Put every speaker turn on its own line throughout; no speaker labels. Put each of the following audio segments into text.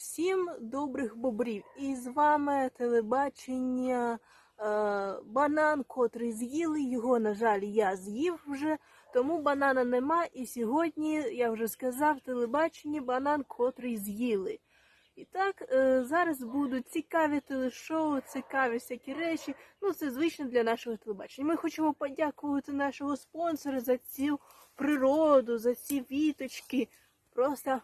Всім добрих бобрів! І з вами телебачення е, банан, котрий з'їли. Його, на жаль, я з'їв вже, тому банана нема. І сьогодні, я вже сказав, телебачення банан, котрий з'їли. І так, е, зараз будуть цікаві телешоу, цікаві всякі речі. Ну, це звично для нашого телебачення. Ми хочемо подякувати нашого спонсора за цю природу, за ці віточки. Просто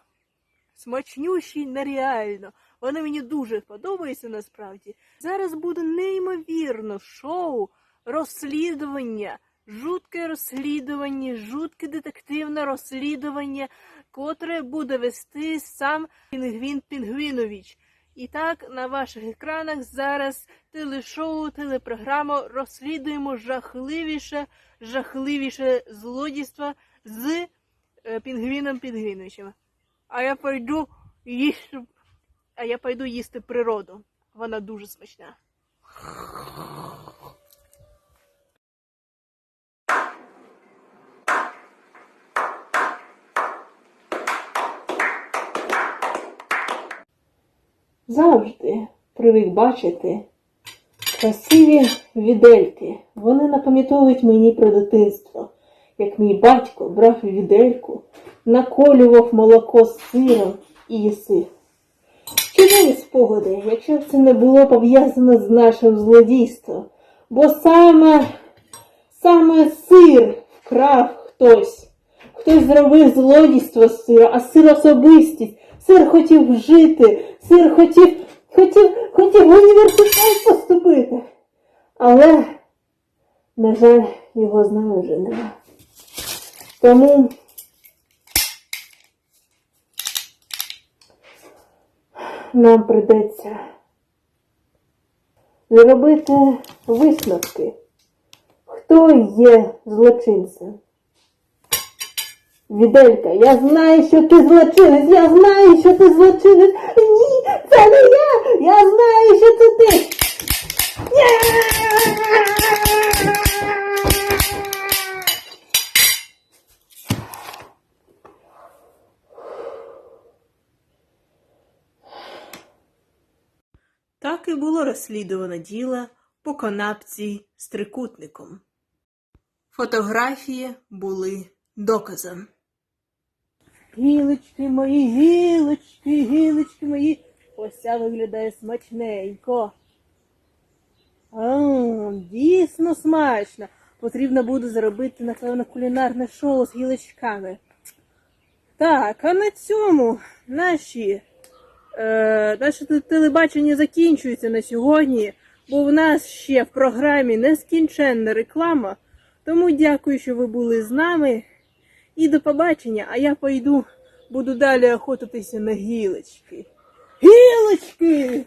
смачнющі нереально. Вони мені дуже подобаються насправді. Зараз буде неймовірно шоу, розслідування, жутке розслідування, жутке детективне розслідування, котре буде вести сам Пінгвін Пінгвінович. І так, на ваших екранах зараз телешоу, телепрограма розслідуємо жахливіше, жахливіше злодійство з е, Пінгвіном Пінгвіновичем. А я пойду їсти. А я пойду їсти природу. Вона дуже смачна. Завжди привик бачити красиві відельки. Вони напам'ятовують мені про дитинство, як мій батько брав відельку, наколював молоко з сиром і їсив. Чудові спогади, якщо б це не було пов'язано з нашим злодійством, бо саме, саме сир вкрав хтось. Хтось зробив злодійство з сира, а сир особистість. Сир хотів жити, сир хотів, хотів, хотів в університет поступити. Але, на жаль, його з нами вже нема. Тому нам придеться зробити висновки, хто є злочинцем. Віделька, я знаю, що ти злочинець, я знаю, що ти злочинець. Ні, це не я, я знаю, що це ти. Так і було розслідувано діло по канапці з трикутником. Фотографії були доказом. Гілочки мої, гілочки, гілочки мої. Ось ця виглядає смачненько. А, дійсно смачно. Потрібно буде зробити, напевно, кулінарне шоу з гілочками. Так, а на цьому наші, наше телебачення закінчується на сьогодні, бо в нас ще в програмі нескінченна реклама. Тому дякую, що ви були з нами. І до побачення, а я пойду буду далі охотитися на гілочки. Гілочки!